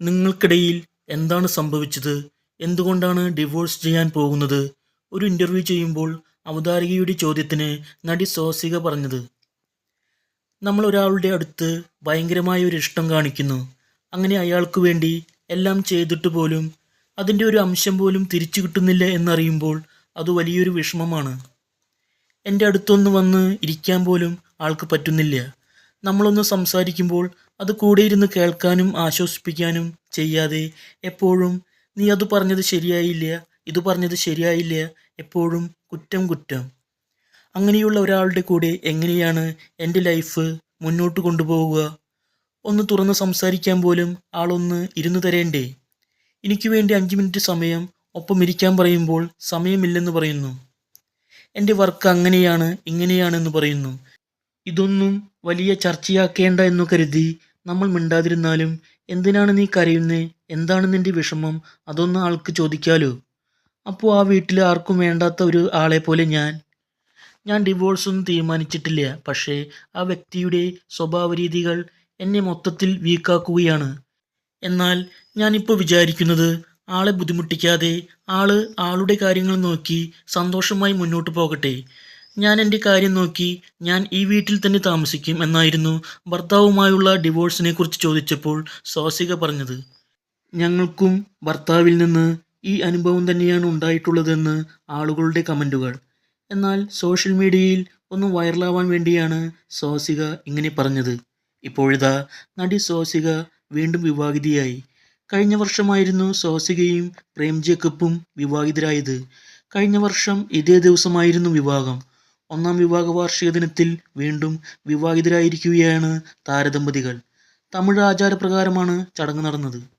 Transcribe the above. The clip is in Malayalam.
നിങ്ങൾക്കിടയിൽ എന്താണ് സംഭവിച്ചത്? എന്തുകൊണ്ടാണ് ഡിവോഴ്സ് ചെയ്യാൻ പോകുന്നത്? ഒരു ഇന്റർവ്യൂ ചെയ്യുമ്പോൾ അവതാരകയുടെ ചോദ്യത്തിന് നടി സോസിക പറഞ്ഞത് നമ്മൾ ഒരാളുടെ അടുത്ത് ഭയങ്കരമായ ഒരു ഇഷ്ടം കാണിക്കുന്നു. അങ്ങനെ അയാൾക്ക് വേണ്ടി എല്ലാം ചെയ്തിട്ട് പോലും അതിന്റെ ഒരു അംശം പോലും തിരിച്ചു കിട്ടുന്നില്ല എന്നറിയുമ്പോൾ അത് വലിയൊരു വിഷമമാണ്. എന്റെ അടുത്തൊന്ന് വന്ന് ഇരിക്കാൻ പോലും ആൾക്ക് പറ്റുന്നില്ല. നമ്മളൊന്ന് സംസാരിക്കുമ്പോൾ അത് കൂടെ ഇരുന്ന് കേൾക്കാനും ആശ്വസിപ്പിക്കാനും ചെയ്യാതെ എപ്പോഴും നീ അത് പറഞ്ഞത് ശരിയായില്ല ഇത് പറഞ്ഞത് ശരിയായില്ല എപ്പോഴും കുറ്റം കുറ്റം അങ്ങനെയുള്ള ഒരാളുടെ കൂടെ എങ്ങനെയാണ് എന്റെ ലൈഫ് മുന്നോട്ട് കൊണ്ടുപോവുക? ഒന്ന് തുറന്ന് സംസാരിക്കാൻ പോലും ആളൊന്ന് ഇരുന്നു തരേണ്ടേ? എനിക്ക് വേണ്ടി അഞ്ച് മിനിറ്റ് സമയം ഒപ്പം ഇരിക്കാൻ പറയുമ്പോൾ സമയമില്ലെന്ന് പറയുന്നു. എന്റെ വർക്ക് അങ്ങനെയാണ് ഇങ്ങനെയാണെന്ന് പറയുന്നു. ഇതൊന്നും വലിയ ചർച്ചയാക്കേണ്ട എന്നു കരുതി നമ്മൾ മിണ്ടാതിരുന്നാലും എന്തിനാണ് നീ കരയുന്നേ? എന്താണ് നിന്റെ വിഷമം? അതൊന്ന് ആൾക്ക് ചോദിക്കാലോ. അപ്പോൾ ആ വീട്ടിൽ ആർക്കും വേണ്ടാത്ത ഒരു ആളെ പോലെ ഞാൻ. ഞാൻ ഡിവോഴ്സൊന്നും തീരുമാനിച്ചിട്ടില്ല. പക്ഷേ ആ വ്യക്തിയുടെ സ്വഭാവ രീതികൾ എന്നെ മൊത്തത്തിൽ വീക്കാക്കുകയാണ്. എന്നാൽ ഞാനിപ്പോൾ വിചാരിക്കുന്നത് ആളെ ബുദ്ധിമുട്ടിക്കാതെ ആൾ ആളുടെ കാര്യങ്ങൾ നോക്കി സന്തോഷമായി മുന്നോട്ട് പോകട്ടെ. ഞാൻ എന്റെ കാര്യം നോക്കി ഞാൻ ഈ വീട്ടിൽ തന്നെ താമസിക്കും എന്നായിരുന്നു ഭർത്താവുമായുള്ള ഡിവോഴ്സിനെ കുറിച്ച് ചോദിച്ചപ്പോൾ സ്വാസിക പറഞ്ഞത്. ഞങ്ങൾക്കും ഭർത്താവിൽ നിന്ന് ഈ അനുഭവം തന്നെയാണ് ഉണ്ടായിട്ടുള്ളതെന്ന് ആളുകളുടെ കമന്റുകൾ എന്നാൽ സോഷ്യൽ മീഡിയയിൽ ഒന്ന് വൈറലാവാൻ വേണ്ടിയാണ് സ്വാസിക ഇങ്ങനെ പറഞ്ഞത്. ഇപ്പോഴിതാ നടി സ്വാസിക വീണ്ടും വിവാഹിതയായി. കഴിഞ്ഞ വർഷമായിരുന്നു സ്വാസികയും പ്രേം ജേക്കബും വിവാഹിതരായത്. കഴിഞ്ഞ വർഷം ഇതേ ദിവസമായിരുന്നു വിവാഹം. ഒന്നാം വിവാഹ വാർഷിക ദിനത്തിൽ വീണ്ടും വിവാഹിതരായിരിക്കുകയാണ് താരദമ്പതികൾ. തമിഴ് ആചാരപ്രകാരമാണ് ചടങ്ങ് നടന്നത്.